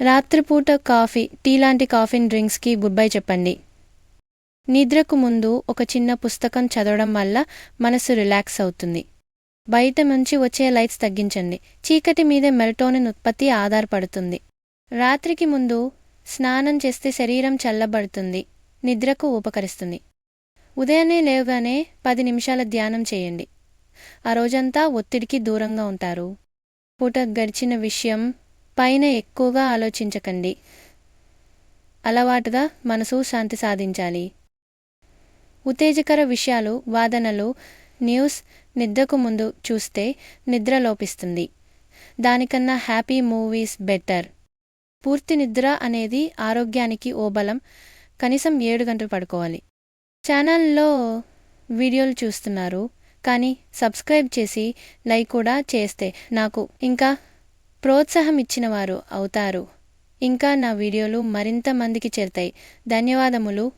రాత్రిపూట coffee tea లాంటి coffin డ్రింక్స్కి గుడ్ బై చెప్పండి. నిద్రకు ముందు ఒక చిన్న పుస్తకం చదవడం వల్ల మనసు రిలాక్స్ అవుతుంది. బయట నుంచి వచ్చే లైట్స్ తగ్గించండి. చీకటి మీదే మెలటోనిన్ ఉత్పత్తి ఆధారపడుతుంది. రాత్రికి ముందు స్నానం చేస్తే శరీరం చల్లబడుతుంది నిద్రకు ఉపకరిస్తుంది. ఉదయాన్నే లేవగానే పది నిమిషాల ధ్యానం చేయండి. ఆ రోజంతా ఒత్తిడికి దూరంగా ఉంటారు. పూట గడిచిన విషయం పైన ఎక్కువగా ఆలోచించకండి. అలవాటుగా మనసు శాంతి సాధించాలి. ఉత్తేజకర విషయాలు వాదనలు న్యూస్ నిద్రకు ముందు చూస్తే నిద్ర లోపిస్తుంది. దానికన్నా హ్యాపీ మూవీస్ బెటర్. పూర్తి నిద్ర అనేది ఆరోగ్యానికి ఓ బలం. కనీసం ఏడు గంటలు పడుకోవాలి. ఛానల్లో వీడియోలు చూస్తున్నారు. కానీ సబ్స్క్రైబ్ చేసి లైక్ కూడా చేస్తే నాకు ఇంకా ప్రోత్సాహం ఇచ్చినవారు అవుతారు. ఇంకా నా వీడియోలు మరింత మందికి చేరుతాయి. ధన్యవాదములు.